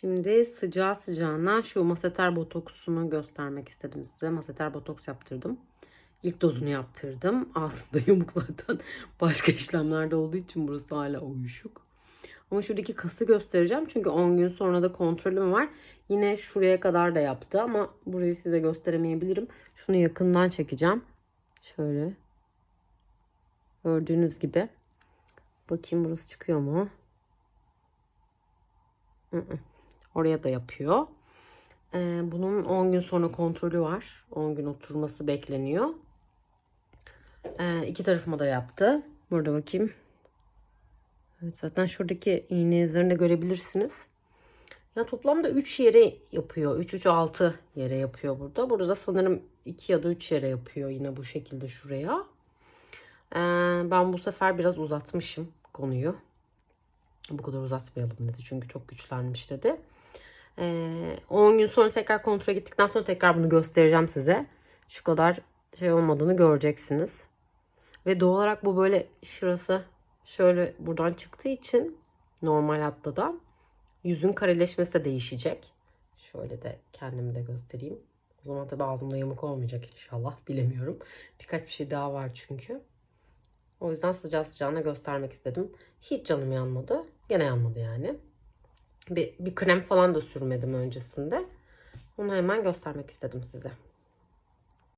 Şimdi sıcağı sıcağına şu maseter botoksunu göstermek istedim size. Maseter botoks yaptırdım. İlk dozunu yaptırdım. Ağzımda yamuk zaten. Başka işlemlerde olduğu için burası hala uyuşuk. Ama şuradaki kası göstereceğim. Çünkü 10 gün sonra da kontrolüm var. Yine şuraya kadar da yaptı ama burayı size gösteremeyebilirim. Şunu yakından çekeceğim. Şöyle. Gördüğünüz gibi. Bakayım burası çıkıyor mu? Hı hı. Oraya da yapıyor. Ee, bunun 10 gün sonra kontrolü var. 10 gün oturması bekleniyor. Ee, iki tarafıma da yaptı. Burada bakayım. Evet, zaten şuradaki iğne izlerini de görebilirsiniz. Ya toplamda 3 yere yapıyor. 3 3 6 yere yapıyor burada. Burada sanırım 2 ya da 3 yere yapıyor yine bu şekilde şuraya. Ee, ben bu sefer biraz uzatmışım konuyu. Bu kadar uzatmayalım dedi. Çünkü çok güçlenmiş dedi. Ee, 10 gün sonra tekrar kontrole gittikten sonra tekrar bunu göstereceğim size. Şu kadar şey olmadığını göreceksiniz. Ve doğal olarak bu böyle şurası şöyle buradan çıktığı için normal hatta da yüzün kareleşmesi de değişecek. Şöyle de kendimi de göstereyim. O zaman tabii ağzımda yamuk olmayacak inşallah. Bilemiyorum. Birkaç bir şey daha var çünkü. O yüzden sıcağı sıcağına göstermek istedim. Hiç canım yanmadı. Gene yanmadı yani. Bir, bir krem falan da sürmedim öncesinde. Onu hemen göstermek istedim size.